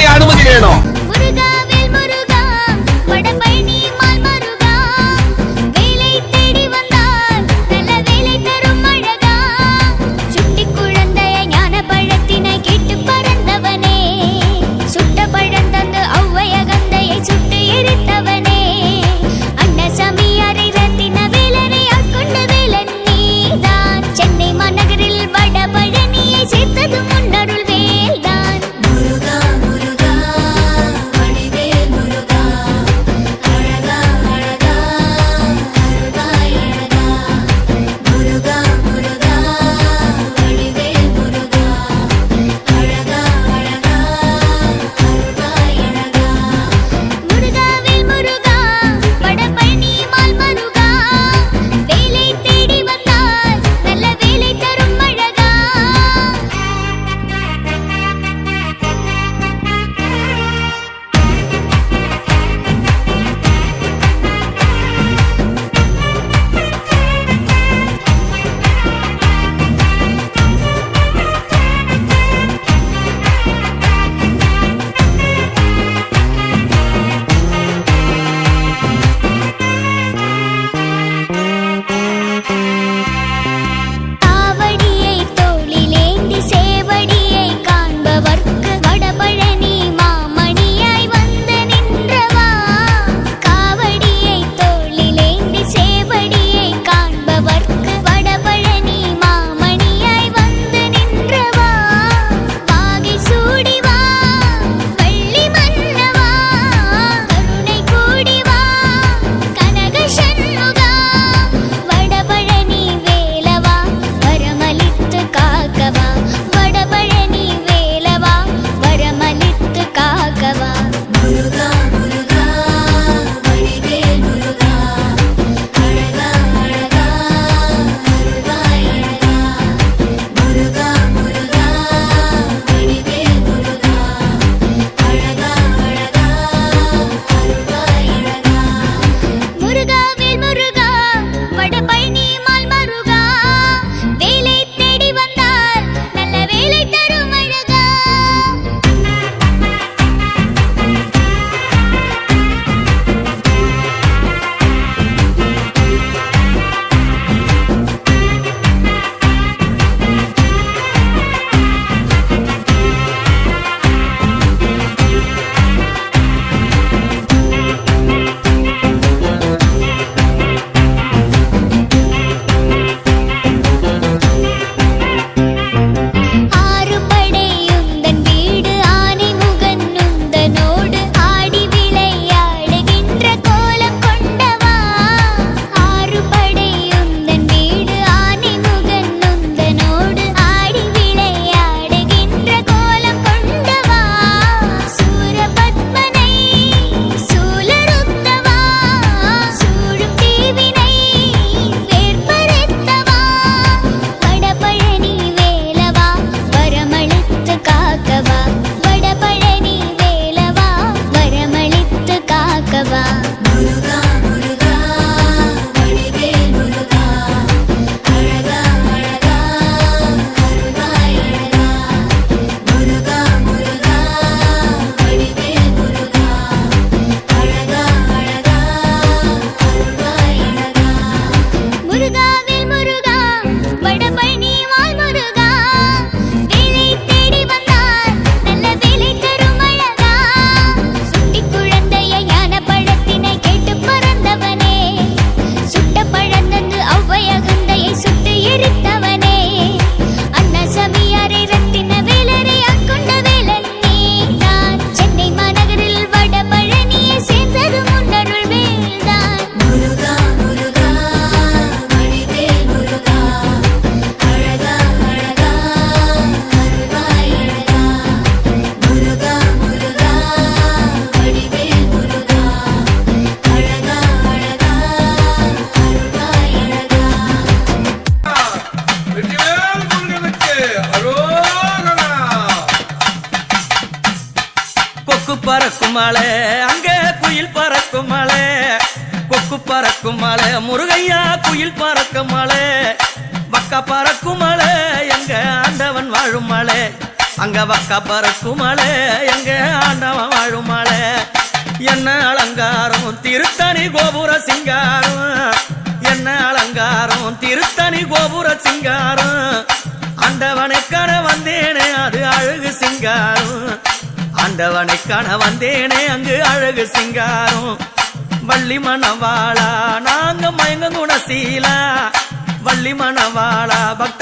variar no menino. da, da. கொக்கு பறக்கும் மலை அங்கே குயில் பறக்கும் மலை கொக்கு பறக்கும் மலை முருகையா குயில் பறக்கும் மலை வக்கா பறக்கும் மலை எங்க ஆண்டவன் வாழும் மலை அங்க வக்கா பறக்கும் மலை எங்க ஆண்டவன் வாழும் மலை என்ன அலங்காரம் திருத்தணி கோபுர சிங்காரம். என்ன அலங்காரம் திருத்தணி கோபுர சிங்காரம். ஆண்டவனை காண வந்தேனே அது அழகு சிங்காரம். ஆண்டவனை காண வந்தேனே அங்கு அழகு சிங்காரம். வள்ளி மணவாளா நாங்க மயங்க குணசீலா. வள்ளி மணவாளா பக்த